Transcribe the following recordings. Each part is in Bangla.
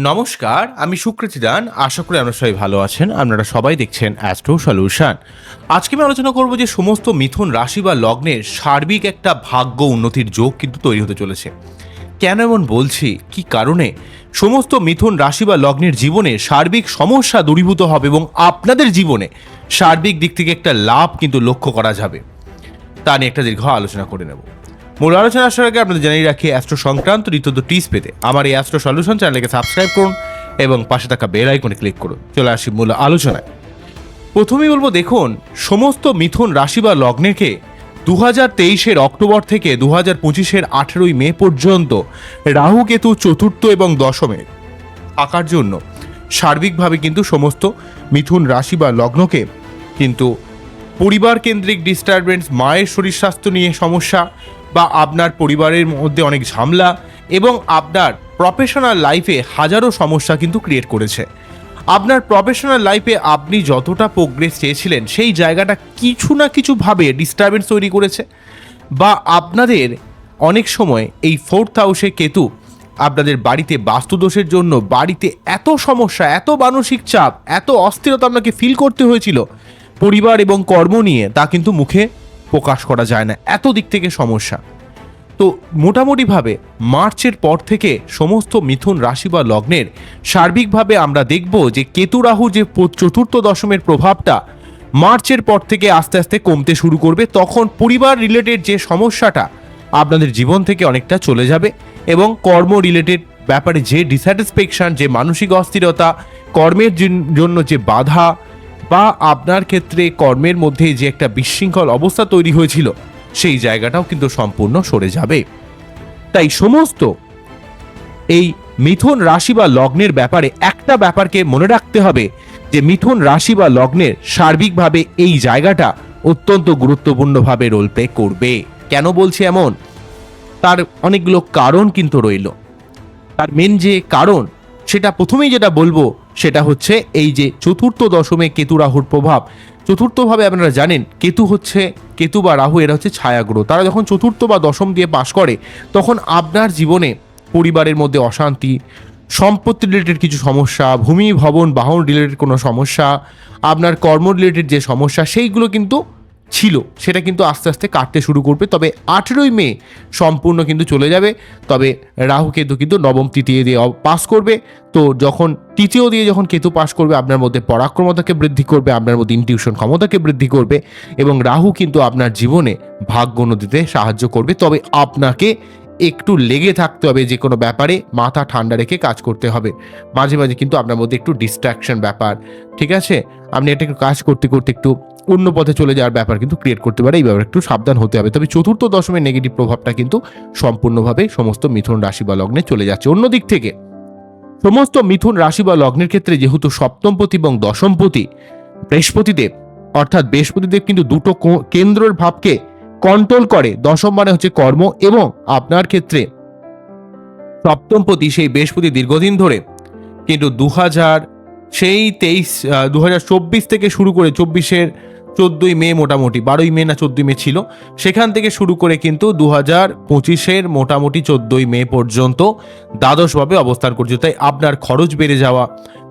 নমস্কার, আমি সুকৃতিদান আশা করি আপনারা সবাই ভালো আছেন। আপনারা সবাই দেখছেন অ্যাস্ট্রো সলিউশন আজকে আমি আলোচনা করব যে সমস্ত মিথুন রাশি বা লগ্নের সার্বিক একটা ভাগ্য উন্নতির যোগ কিন্তু তৈরি হতে চলেছে। কেন এমন বলছি? কি কারণে? সমস্ত মিথুন রাশি বা লগ্নের জীবনে সার্বিক সমস্যা দূরীভূত হবে এবং আপনাদের জীবনে সার্বিক দিক থেকে একটা লাভ কিন্তু লক্ষ্য করা যাবে। তা নিয়ে একটা দীর্ঘ আলোচনা করে নেব। মূল আলোচনা আসার আগে আপনাদের জানিয়ে রাখি অ্যাস্ট্রো সংক্রান্ত নিত্যন্ত টিস পেতে আমার এই অ্যাস্ট্রো সলিউশন চ্যানেলকে সাবস্ক্রাইব করুন এবং পাশে থাকা বেল আইকনে ক্লিক করুন। চলে আসি মূল আলোচনায়। প্রথমেই বলব, দেখুন, সমস্ত মিথুন রাশি বা লগ্নেকে দু হাজার তেইশের অক্টোবর থেকে দু হাজার পঁচিশের আঠেরোই মে পর্যন্ত রাহু কেতু চতুর্থ এবং দশমে থাকার জন্য সার্বিকভাবে কিন্তু সমস্ত মিথুন রাশি বা লগ্নকে কিন্তু পরিবার কেন্দ্রিক ডিস্টারবেন্স মায়ের শরীর স্বাস্থ্য নিয়ে সমস্যা বা আপনার পরিবারের মধ্যে অনেক ঝামেলা এবং আপনার প্রফেশনাল লাইফে হাজারো সমস্যা কিন্তু ক্রিয়েট করেছে। আপনার প্রফেশনাল লাইফে আপনি যতটা প্রোগ্রেস চেয়েছিলেন, সেই জায়গাটা কিছু না কিছুভাবে ডিস্টারবেন্স তৈরি করেছে বা আপনাদের অনেক সময় এই ফোর্থ হাউসে কেতু আপনাদের বাড়িতে বাস্তুদোষের জন্য, বাড়িতে এত সমস্যা, এত মানসিক চাপ, এত অস্থিরতা আপনাকে ফিল করতে হয়েছিল, পরিবার এবং কর্ম নিয়ে তা কিন্তু মুখে প্রকাশ করা যায় না। এত দিক থেকে সমস্যা। তো মোটামুটিভাবে মার্চের পর থেকে সমস্ত মিথুন রাশি বা লগ্নের সার্বিকভাবে আমরা দেখব যে কেতু রাহু যে চতুর্থ দশমের প্রভাবটা মার্চের পর থেকে আস্তে আস্তে কমতে শুরু করবে, তখন পরিবার রিলেটেড যে সমস্যাটা আপনাদের জীবন থেকে অনেকটা চলে যাবে এবং কর্ম রিলেটেড ব্যাপারে যে ডিস্যাটিসফ্যাকশন যে মানসিক অস্থিরতা, কর্মের জন্য যে বাধা বা আপনার ক্ষেত্রে কর্মের মধ্যে যে একটা বিশৃঙ্খল অবস্থা তৈরি হয়েছিল, সেই জায়গাটাও কিন্তু সম্পূর্ণ সরে যাবে। তাই সমস্ত এই মিথুন রাশি বা লগ্নের ব্যাপারে একটা ব্যাপারকে মনে রাখতে হবে যে মিথুন রাশি বা লগ্নের সার্বিকভাবে এই জায়গাটা অত্যন্ত গুরুত্বপূর্ণভাবে রোল প্লে করবে। কেন বলছি এমন? তার অনেকগুলো কারণ কিন্তু রইল। তার মেন যে কারণ, সেটা প্রথমেই যেটা বলব সেটা হচ্ছে এই যে চতুর্থ দশমে কেতু রাহুর প্রভাব। চতুর্থভাবে আপনারা জানেন, কেতু হচ্ছে, কেতু বা রাহু এরা হচ্ছে ছায়াগ্রহ। তারা যখন চতুর্থ বা দশম দিয়ে পাশ করে, তখন আপনার জীবনে পরিবারের মধ্যে অশান্তি, সম্পত্তি রিলেটেড কিছু সমস্যা, ভূমি, ভবন, বাহন রিলেটেড কোনো সমস্যা, আপনার কর্ম রিলেটেড যে সমস্যা, সেইগুলো কিন্তু ছিল, সেটা কিন্তু আস্তে আস্তে কাটতে শুরু করবে। তবে আঠেরোই মে সম্পূর্ণ কিন্তু চলে যাবে। তবে রাহু কেতু কিন্তু নবম তৃতীয় দিয়ে পাস করবে। তো যখন তৃতীয় দিয়ে যখন কেতু পাস করবে, আপনার মধ্যে পরাক্রমতাকে বৃদ্ধি করবে, আপনার মধ্যে ইনটিউশন ক্ষমতাকে বৃদ্ধি করবে এবং রাহু কিন্তু আপনার জীবনে ভাগ্য উন্নতিতে সাহায্য করবে। তবে আপনাকে একটু লেগে থাকতে হবে যে কোনো ব্যাপারে, মাথা ঠান্ডা রেখে কাজ করতে হবে। মাঝে মাঝে কিন্তু আপনার মধ্যে একটু ডিস্ট্রাকশন ব্যাপার, ঠিক আছে? আপনি এটা একটু কাজ করতে করতে একটু অন্য পথে চলে যাওয়ার ব্যাপার কিন্তু ক্রিয়েট করতে পারে, এই ব্যাপারে একটু সাবধান হতে হবে। তবে চতুর্থ দশমের নেগেটিভ প্রভাবটা কিন্তু সম্পূর্ণভাবে সমস্ত মিথুন রাশি বা লগ্নে চলে যাচ্ছে। অন্য দিক থেকে, সমস্ত মিথুন রাশি বা লগ্নের ক্ষেত্রে যেহেতু সপ্তমপতি এবং দশমপতি, বৃহস্পতিদেব অর্থাৎ বৃহস্পতিদেব কিন্তু দুটো কেন্দ্রের ভাবকে কন্ট্রোল করে। দশম মানে হচ্ছে কর্ম এবং আপনার ক্ষেত্রে সপ্তমপতি সেই বৃহস্পতি দীর্ঘদিন ধরে কিন্তু দু হাজার সেই তেইশ দু থেকে শুরু করে চব্বিশের চোদ্দোই মে মোটামুটি, বারোই মে না চোদ্দোই মে ছিল। সেখান থেকে শুরু করে কিন্তু দু হাজার পঁচিশের মোটামুটি চোদ্দোই মে পর্যন্ত দ্বাদশভাবে অবস্থান করছে। তাই আপনার খরচ বেড়ে যাওয়া,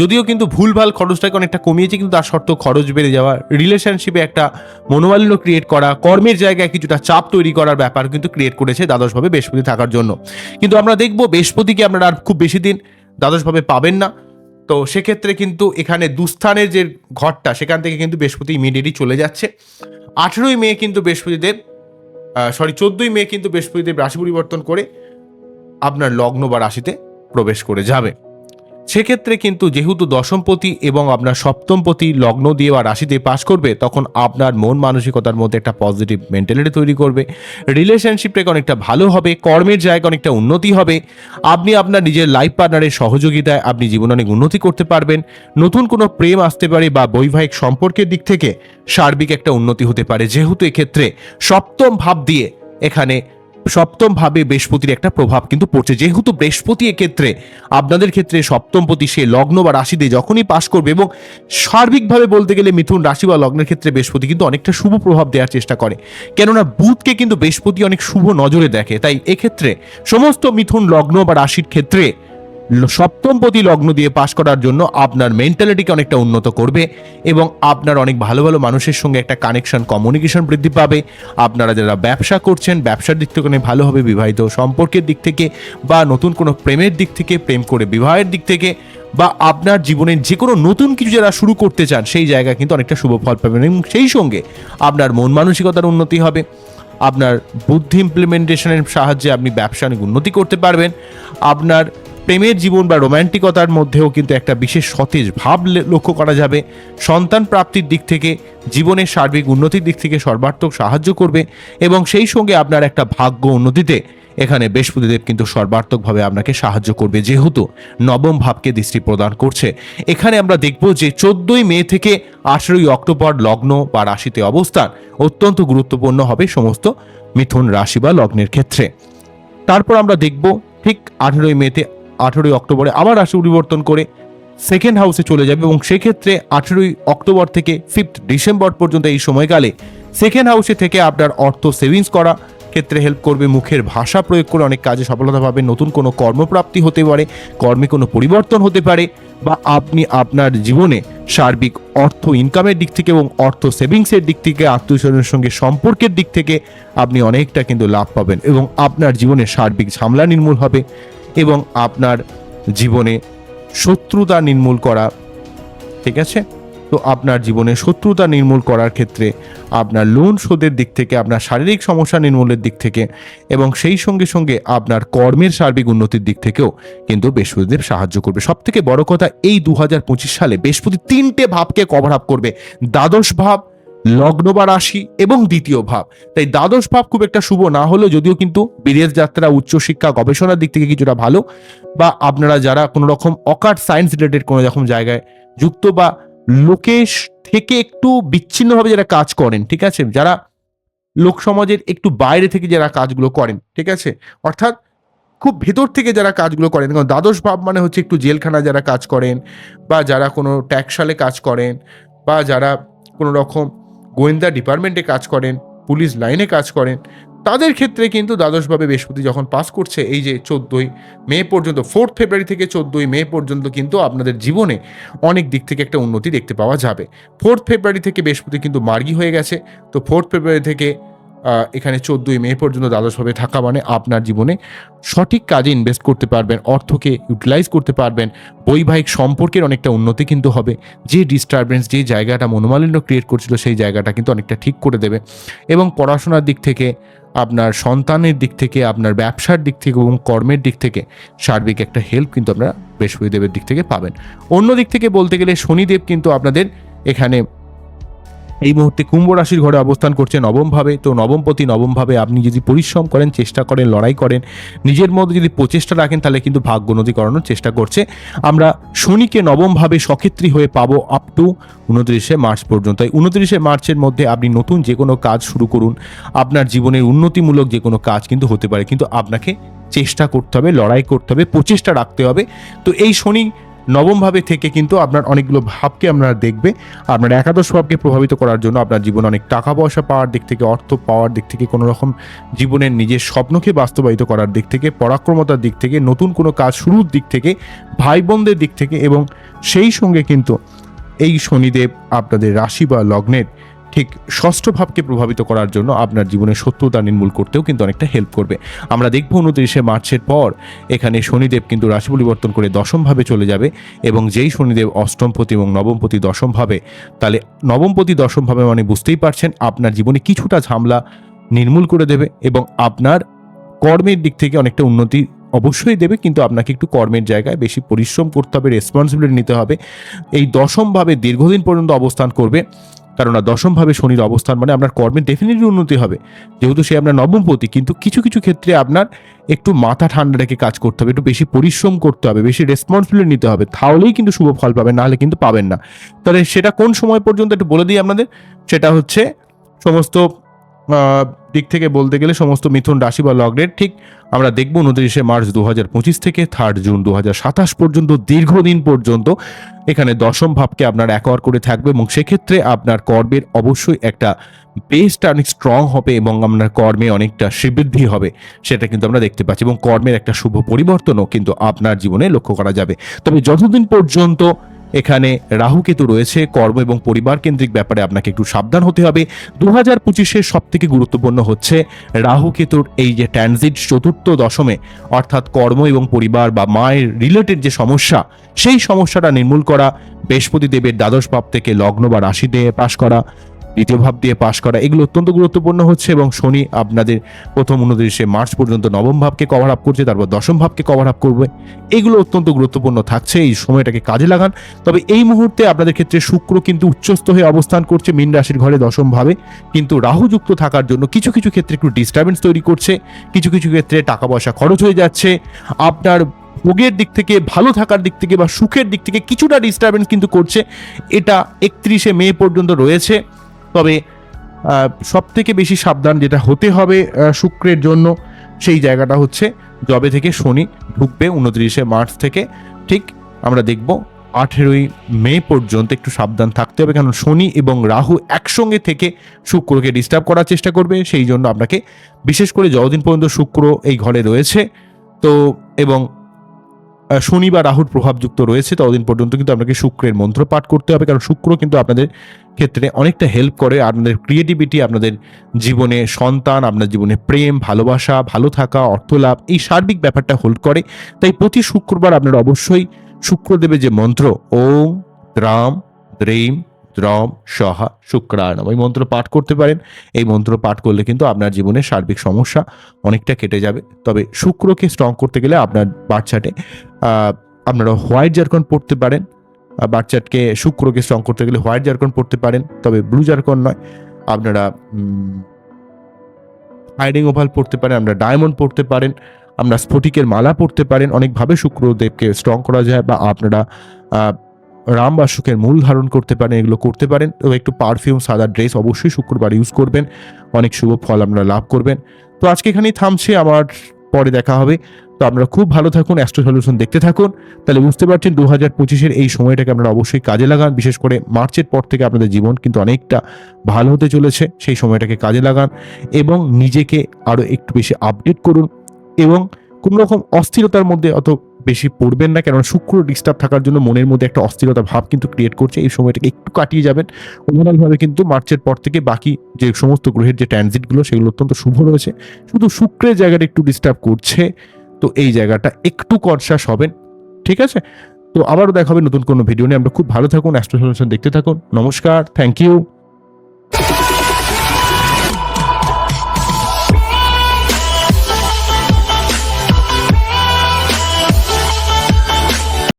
যদিও কিন্তু ভুলভাল খরচটাকে অনেকটা কমিয়েছে, কিন্তু তার সত্ত্বেও খরচ বেড়ে যাওয়া রিলেশনশিপে একটা মনোমালিন্য ক্রিয়েট করা, কর্মের জায়গায় কিছুটা চাপ তৈরি করার ব্যাপার কিন্তু ক্রিয়েট করেছে দ্বাদশভাবে বৃহস্পতি থাকার জন্য। কিন্তু আমরা দেখব বৃহস্পতিকে আপনারা আর খুব বেশি দিন দ্বাদশভাবে পাবেন না। তো সেক্ষেত্রে কিন্তু এখানে দুস্থানের যে ঘরটা, সেখান থেকে কিন্তু বৃহস্পতি ইমিডিয়েটলি চলে যাচ্ছে। আঠেরোই মে কিন্তু বৃহস্পতিদেব সরি চোদ্দোই মে কিন্তু বৃহস্পতিদেব রাশি পরিবর্তন করে আপনার লগ্ন বা রাশিতে প্রবেশ করে যাবে। সেক্ষেত্রে কিন্তু যেহেতু দশমপতি এবং আপনার সপ্তমপতি লগ্ন দিয়ে বা রাশিতে পাশ করবে, তখন আপনার মন মানসিকতার মধ্যে একটা পজিটিভ মেন্টালিটি তৈরি করবে। রিলেশনশিপটাকে অনেকটা ভালো হবে, কর্মের জায়গা অনেকটা উন্নতি হবে। আপনি আপনার নিজের লাইফ পার্টনারের সহযোগিতায় আপনি জীবনে অনেক উন্নতি করতে পারবেন। নতুন কোনো প্রেম আসতে পারে বা বৈবাহিক সম্পর্কের দিক থেকে সার্বিক একটা উন্নতি হতে পারে। যেহেতু এক্ষেত্রে সপ্তম ভাব দিয়ে এখানে সপ্তম ভাবে বৃহস্পতির একটা প্রভাব কিন্তু পড়ছে। যেহেতু বৃহস্পতি এক্ষেত্রে, আপনাদের ক্ষেত্রে সপ্তমপতি সে লগ্ন বা রাশিতে যখনই পাশ করবে এবং সার্বিকভাবে বলতে গেলে মিথুন রাশি বা লগ্নের ক্ষেত্রে বৃহস্পতি কিন্তু অনেকটা শুভ প্রভাব দেওয়ার চেষ্টা করে। কেননা বুধকে কিন্তু বৃহস্পতি অনেক শুভ নজরে দেখে। তাই এক্ষেত্রে সমস্ত মিথুন লগ্ন বা রাশির ক্ষেত্রে সপ্তমপতি লগ্ন দিয়ে পাশ করার জন্য আপনার মেন্টালিটিকে অনেকটা উন্নত করবে এবং আপনার অনেক ভালো ভালো মানুষের সঙ্গে একটা কানেকশন কমিউনিকেশন বৃদ্ধি পাবে। আপনারা যারা ব্যবসা করছেন, ব্যবসার দিক থেকে অনেক ভালো হবে বিবাহিত সম্পর্কের দিক থেকে বা নতুন কোনো প্রেমের দিক থেকে, প্রেম করে বিবাহের দিক থেকে বা আপনার জীবনের যে কোনো নতুন কিছু যারা শুরু করতে চান, সেই জায়গা কিন্তু অনেকটা শুভ ফল পাবেন এবং সেই সঙ্গে আপনার মন মানসিকতার উন্নতি হবে। আপনার বুদ্ধি ইমপ্লিমেন্টেশনের সাহায্যে আপনি ব্যবসা অনেক উন্নতি করতে পারবেন। আপনার প্রেমের জীবন বা রোম্যান্টিকতার মধ্যেও কিন্তু একটা বিশেষ সতেজ ভাব লক্ষ্য করা যাবে। সন্তান প্রাপ্তির দিক থেকে, জীবনের সার্বিক উন্নতির দিক থেকে সর্বাত্মক সাহায্য করবে এবং সেই সঙ্গে আপনার একটা ভাগ্য উন্নতিতে এখানে বৃহস্পতিদেব কিন্তু সর্বাত্মকভাবে আপনাকে সাহায্য করবে যেহেতু নবম ভাবকে দৃষ্টি প্রদান করছে। এখানে আমরা দেখব যে চোদ্দই মে থেকে আঠেরোই অক্টোবর লগ্ন বা রাশিতে অবস্থান অত্যন্ত গুরুত্বপূর্ণ হবে সমস্ত মিথুন রাশি বা লগ্নের ক্ষেত্রে। তারপর আমরা দেখব ঠিক আঠেরোই মেতে আঠেরোই অক্টোবরে আবার রাশি পরিবর্তন করে সেকেন্ড হাউসে চলে যাবে এবং সেক্ষেত্রে আঠেরোই অক্টোবর থেকে ফিফথ ডিসেম্বর পর্যন্ত এই সময়কালে সেকেন্ড হাউসে থেকে আপনার অর্থ সেভিংস করা ক্ষেত্রে হেল্প করবে, মুখের ভাষা প্রয়োগ করে অনেক কাজে সফলতা পাবেন নতুন কোনো কর্মপ্রাপ্তি হতে পারে, কর্মে কোনো পরিবর্তন হতে পারে বা আপনি আপনার জীবনে সার্বিক অর্থ ইনকামের দিক থেকে এবং অর্থ সেভিংসের দিক থেকে, আত্মীয়স্বজনের সঙ্গে সম্পর্কের দিক থেকে আপনি অনেকটা কিন্তু লাভ পাবেন এবং আপনার জীবনে সার্বিক ঝামেলা নির্মূল হবে। এবং আপনার জীবনে শত্রুতা নির্মূল করা, ঠিক আছে? তো আপনার জীবনে শত্রুতা নির্মূল করার ক্ষেত্রে আপনার লোন শোধের দিক থেকে, আপনার শারীরিক সমস্যা নির্মূলের দিক থেকে এবং সেই সঙ্গে সঙ্গে আপনার কর্মের সার্বিক উন্নতির দিক থেকেও কিন্তু বৃহস্পতিদেব সাহায্য করবে। সব থেকে বড় কথা, এই দু হাজার পঁচিশ সালে বৃহস্পতি তিনটে ভাবকে কভার আপ করবে। দ্বাদশ ভাব লগ্ন বা রাশি এবং দ্বিতীয় ভাব। তাই দ্বাদশ ভাব খুব একটা শুভ না হলেও যদিও কিন্তু বিদেশ যাত্রা, উচ্চশিক্ষা, গবেষণার দিক থেকে কিছুটা ভালো বা আপনারা যারা কোনো রকম অকাট সায়েন্স রিলেটেড কোনো রকম জায়গায় যুক্ত বা লোকেশ থেকে একটু বিচ্ছিন্নভাবে যারা কাজ করেন, ঠিক আছে? যারা লোক সমাজের একটু বাইরে থেকে যারা কাজগুলো করেন, ঠিক আছে? অর্থাৎ খুব ভেতর থেকে যারা কাজগুলো করেন, কারণ দ্বাদশ ভাব মানে হচ্ছে একটু জেলখানা যারা কাজ করেন বা যারা কোনো ট্যাক্সালে কাজ করেন বা যারা কোনো রকম গোয়েন্দা ডিপার্টমেন্টে কাজ করেন, পুলিশ লাইনে কাজ করেন। তাদের ক্ষেত্রে কিন্তু দ্বাদশভাবে বৃহস্পতি যখন পাস করছে, এই যে চোদ্দোই মে পর্যন্ত ফোর্থ ফেব্রুয়ারি থেকে চোদ্দোই মে পর্যন্ত কিন্তু আপনাদের জীবনে অনেক দিক থেকে একটা উন্নতি দেখতে পাওয়া যাবে। ফোর্থ ফেব্রুয়ারি থেকে বৃহস্পতি কিন্তু মার্গি হয়ে গেছে। তো ফোর্থ ফেব্রুয়ারি থেকে এখানে চোদ্দোই মে পর্যন্ত দ্বাদশভাবে থাকা মানে আপনার জীবনে সঠিক কাজে ইনভেস্ট করতে পারবেন, অর্থকে ইউটিলাইজ করতে পারবেন। বৈবাহিক সম্পর্কের অনেকটা উন্নতি কিন্তু হবে। যে ডিস্টারবেন্স যে জায়গাটা মনোমালিন্য ক্রিয়েট করছিল, সেই জায়গাটা কিন্তু অনেকটা ঠিক করে দেবে। এবং পড়াশোনার দিক থেকে, আপনার সন্তানের দিক থেকে, আপনার ব্যবসার দিক থেকে এবং কর্মের দিক থেকে সার্বিক একটা হেল্প কিন্তু আপনারা বৃহস্পতিদেবের দিক থেকে পাবেন। অন্য দিক থেকে বলতে গেলে শনিদেব কিন্তু আপনাদের এখানে এই মুহূর্তে কুম্ভ রাশির ঘরে অবস্থান করছে নবমভাবে। তো নবমপতি নবমভাবে আপনি যদি পরিশ্রম করেন, চেষ্টা করেন, লড়াই করেন, নিজের মধ্যে যদি প্রচেষ্টা রাখেন, তাহলে কিন্তু ভাগ্যোন্নতি করানোর চেষ্টা করছে। আমরা শনিকে নবমভাবে সক্ষেত্রী হয়ে পাবো আপ টু উনত্রিশে মার্চ পর্যন্ত। এই উনত্রিশে মার্চের মধ্যে আপনি নতুন যে কোনো কাজ শুরু করুন। আপনার জীবনের উন্নতিমূলক যে কোনো কাজ কিন্তু হতে পারে। কিন্তু আপনাকে চেষ্টা করতে হবে, লড়াই করতে হবে, প্রচেষ্টা রাখতে হবে। তো এই শনি নবমভাবে থেকে কিন্তু আপনার অনেকগুলো ভাবকে আপনারা দেখবে, আপনার একাদশ ভাবকে প্রভাবিত করার জন্য আপনার জীবনে অনেক টাকা পয়সা পাওয়ার দিক থেকে, অর্থ পাওয়ার দিক থেকে, কোনো রকম জীবনের নিজের স্বপ্নকে বাস্তবায়িত করার দিক থেকে, পরাক্রমতার দিক থেকে, নতুন কোনো কাজ শুরুর দিক থেকে ভাই বোনদের দিক থেকে এবং সেই সঙ্গে কিন্তু এই শনিদেব আপনাদের রাশি বা লগ্নের ঠিক ষষ্ঠ ভাবকে প্রভাবিত করার জন্য আপনার জীবনে শত্রুতা নির্মূল করতেও কিন্তু অনেকটা হেল্প করবে। আমরা দেখব উনত্রিশে মার্চের পর এখানে শনিদেব কিন্তু রাশি পরিবর্তন করে দশমভাবে চলে যাবে এবং যেই শনিদেব অষ্টমপতি এবং নবমপতি দশমভাবে তাহলে নবমপতি দশমভাবে মানে বুঝতেই পারছেন আপনার জীবনে কিছুটা ঝামলা নির্মূল করে দেবে এবং আপনার কর্মের দিক থেকে অনেকটা উন্নতি অবশ্যই দেবে, কিন্তু আপনাকে একটু কর্মের জায়গায় বেশি পরিশ্রম করতে হবে রেসপন্সিবিলিটি নিতে হবে। এই দশমভাবে দীর্ঘদিন পর্যন্ত অবস্থান করবে। কেননা দশমভাবে শনির অবস্থান মানে আপনার কর্মের ডেফিনেটলি উন্নতি হবে। যেহেতু সে আপনার নবমপতি, কিন্তু কিছু কিছু ক্ষেত্রে আপনার একটু মাথা ঠান্ডা রেখে কাজ করতে হবে, একটু বেশি পরিশ্রম করতে হবে, বেশি রেসপন্সিবিলিটি নিতে হবে, তাহলেই কিন্তু শুভ ফল পাবেন, নাহলে কিন্তু পাবেন না। তাহলে সেটা কোন সময় পর্যন্ত একটু বলে দিই আপনাদের? সেটা হচ্ছে সমস্ত দিক থেকে বলতে গেলে সমস্ত মিথুন রাশি বা লগ্নের ঠিক আমরা দেখব উনত্রিশে মার্চ দু পঁচিশ থেকে থার্ড জুন দু সাতাশ পর্যন্ত, দীর্ঘদিন পর্যন্ত এখানে দশম ভাবকে আপনার একর করে থাকবে এবং সেক্ষেত্রে আপনার কর্মের অবশ্যই একটা বেসটা অনেক স্ট্রং হবে এবং আপনার কর্মে অনেকটা শ্রীবৃদ্ধি হবে, সেটা কিন্তু আমরা দেখতে পাচ্ছি এবং কর্মের একটা শুভ পরিবর্তনও কিন্তু আপনার জীবনে লক্ষ্য করা যাবে। তবে যতদিন পর্যন্ত এখানে রাহুকেতু রয়েছে, কর্ম এবং পরিবার কেন্দ্রিক ব্যাপারে আপনাকে একটু সাবধান হতে হবে। দু হাজার পঁচিশের সব থেকে গুরুত্বপূর্ণ হচ্ছে রাহুকেতুর এই যে ট্রানজিট চতুর্থ দশমে, অর্থাৎ কর্ম এবং পরিবার বা মায়ের রিলেটেড যে সমস্যা, সেই সমস্যাটা নির্মূল করা বৃহস্পতি দেবের দ্বাদশ ভাব থেকে লগ্ন বা রাশি দিয়ে পাশ করা দ্বিতীয় ভাব দিয়ে পাশ করা, এগুলো অত্যন্ত গুরুত্বপূর্ণ হচ্ছে এবং শনি আপনাদের প্রথম উনত্রিশে মার্চ পর্যন্ত নবম ভাবকে কভার আপ করছে, তারপর দশম ভাবকে কভার আপ করবে। এগুলো অত্যন্ত গুরুত্বপূর্ণ থাকছে, এই সময়টাকে কাজে লাগান। তবে এই মুহূর্তে আপনাদের ক্ষেত্রে শুক্র কিন্তু উচ্চস্থ হয়ে অবস্থান করছে মীন রাশির ঘরে দশম ভাবে। কিন্তু রাহু যুক্ত থাকার জন্য কিছু কিছু ক্ষেত্রে একটু ডিস্টারবেন্স তৈরি করছে, কিছু কিছু ক্ষেত্রে টাকা পয়সা খরচ হয়ে যাচ্ছে। আপনার ভোগের দিক থেকে, ভালো থাকার দিক থেকে বা সুখের দিক থেকে কিছুটা ডিস্টারবেন্স কিন্তু করছে। এটা একত্রিশে মে পর্যন্ত রয়েছে। তবে সব থেকে বেশি সাবধান যেটা হতে হবে শুক্রের জন্য সেই জায়গাটা হচ্ছে জবে থেকে শনি ঢুকবে উনত্রিশে মার্চ থেকে। ঠিক আমরা দেখব আঠেরোই মে পর্যন্ত একটু সাবধান থাকতে হবে, কারণ শনি এবং রাহু একসঙ্গে থেকে শুক্রকে ডিস্টার্ব করার চেষ্টা করবে। সেই জন্য আপনাকে বিশেষ করে যতদিন পর্যন্ত শুক্র এই ঘরে রয়েছে, তো এবং শনি বা রাহুর প্রভাবযুক্ত রয়েছে ততদিন পর্যন্ত কিন্তু আপনাকে শুক্রের মন্ত্র পাঠ করতে হবে। কারণ শুক্র কিন্তু আপনাদের ক্ষেত্রে অনেকটা হেল্প করে আপনাদের ক্রিয়েটিভিটি আপনাদের জীবনে সন্তান আপনার জীবনে প্রেম, ভালোবাসা, ভালো থাকা, অর্থলাভ, এই সার্বিক ব্যাপারটা হোল্ড করে। তাই প্রতি শুক্রবার আপনার অবশ্যই শুক্রদেবের যে মন্ত্র, ওম দ্রাম দ্রেম দ্রম সহা শুক্রায়ণম এই মন্ত্র পাঠ করতে পারেন। এই মন্ত্র পাঠ করলে কিন্তু আপনার জীবনে সার্বিক সমস্যা অনেকটা কেটে যাবে। তবে শুক্রকে স্ট্রং করতে গেলে আপনার বাচ্চাটে আপনারা হোয়াইট জারকন পড়তে পারেন। বাচ্চাটকে শুক্রকে স্ট্রং করতে গেলে হোয়াইট জারকন পড়তে পারেন, তবে ব্লু জারকন নয়। আপনারা হাইডিং ওভাল পড়তে পারেন আমরা ডায়মন্ড পড়তে পারেন আমরা স্ফটিকের মালা পড়তে পারেন। অনেকভাবে শুক্রদেবকে স্ট্রং করা যায় বা আপনারা রাম বা সুখের মূল ধারণ করতে পারেন, এগুলো করতে পারেন। এবং একটু পারফিউম সাদা ড্রেস অবশ্যই শুক্রবার ইউজ করবেন। অনেক শুভ ফল আপনারা লাভ করবেন। তো আজকে এখানেই থামছে আমার পরে দেখা হবে। তো আপনারা খুব ভালো থাকুন অ্যাস্ট্রো সলিউশন দেখতে থাকুন। তাহলে বুঝতে পারছেন দু হাজার পঁচিশের এই সময়টাকে আপনারা অবশ্যই কাজে লাগান। বিশেষ করে মার্চের পর থেকে আপনাদের জীবন কিন্তু অনেকটা ভালো হতে চলেছে। সেই সময়টাকে কাজে লাগান এবং নিজেকে আরও একটু বেশি আপডেট করুন এবং কোনো রকম অস্থিরতার মধ্যে অত বেশি পড়বেন না, কেননা শুক্র ডিস্টার্ব থাকার জন্য মনের মধ্যে একটা অস্থিরতা ভাব কিন্তু ক্রিয়েট করছে। এই সময়টাকে একটু কাটিয়ে যাবেন। ওভারঅলভাবে কিন্তু মার্চের পর থেকে বাকি যে সমস্ত গ্রহের যে ট্রানজিটগুলো সেগুলো অত্যন্ত শুভ রয়েছে। শুধু শুক্রের জায়গাটা একটু ডিস্টার্ব করছে, তো এই জায়গাটা একটু কনসাস হবেন, ঠিক আছে? তো আবারও দেখা হবে নতুন কোনো ভিডিও নিয়ে। আমরা খুব ভালো থাকুন অ্যাস্ট্রোসলিউশন দেখতে থাকুন। নমস্কার থ্যাংক ইউ